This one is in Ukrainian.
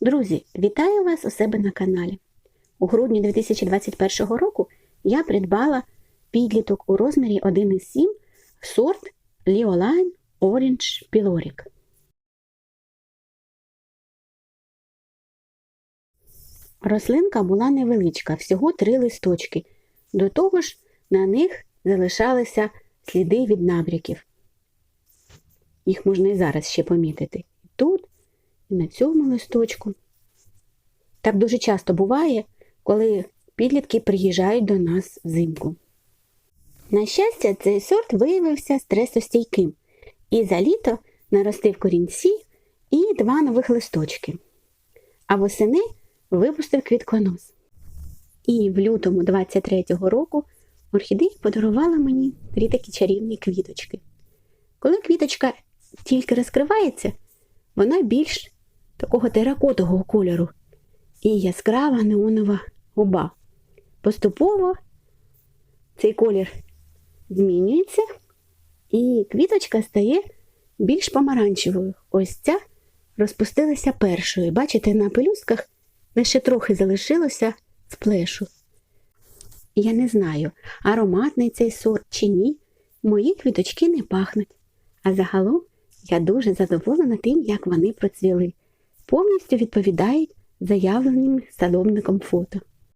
Друзі, вітаю вас у себе на каналі. У грудні 2021 року я придбала підліток у розмірі 1,7 сорт Lioline Orange Pyloric. Рослинка була невеличка, всього три листочки. До того ж, на них залишалися сліди від набряків. Їх можна і зараз ще помітити. І на цьому листочку. Так дуже часто буває, коли підлітки приїжджають до нас взимку. На щастя, цей сорт виявився стресостійким і за літо наростив корінці і два нових листочки. А восени випустив квітконос. І в лютому 23-го року орхідея подарувала мені три такі чарівні квіточки. Коли квіточка тільки розкривається, вона більш такого теракотового кольору і яскрава неонова губа. Поступово цей колір змінюється, і квіточка стає більш помаранчевою. Ось ця розпустилася першою. Бачите, на пелюстках лише трохи залишилося сплешу. Я не знаю, ароматний цей сорт чи ні. Мої квіточки не пахнуть. А загалом я дуже задоволена тим, як вони процвіли. Повністю відповідають заявленим садовником фото.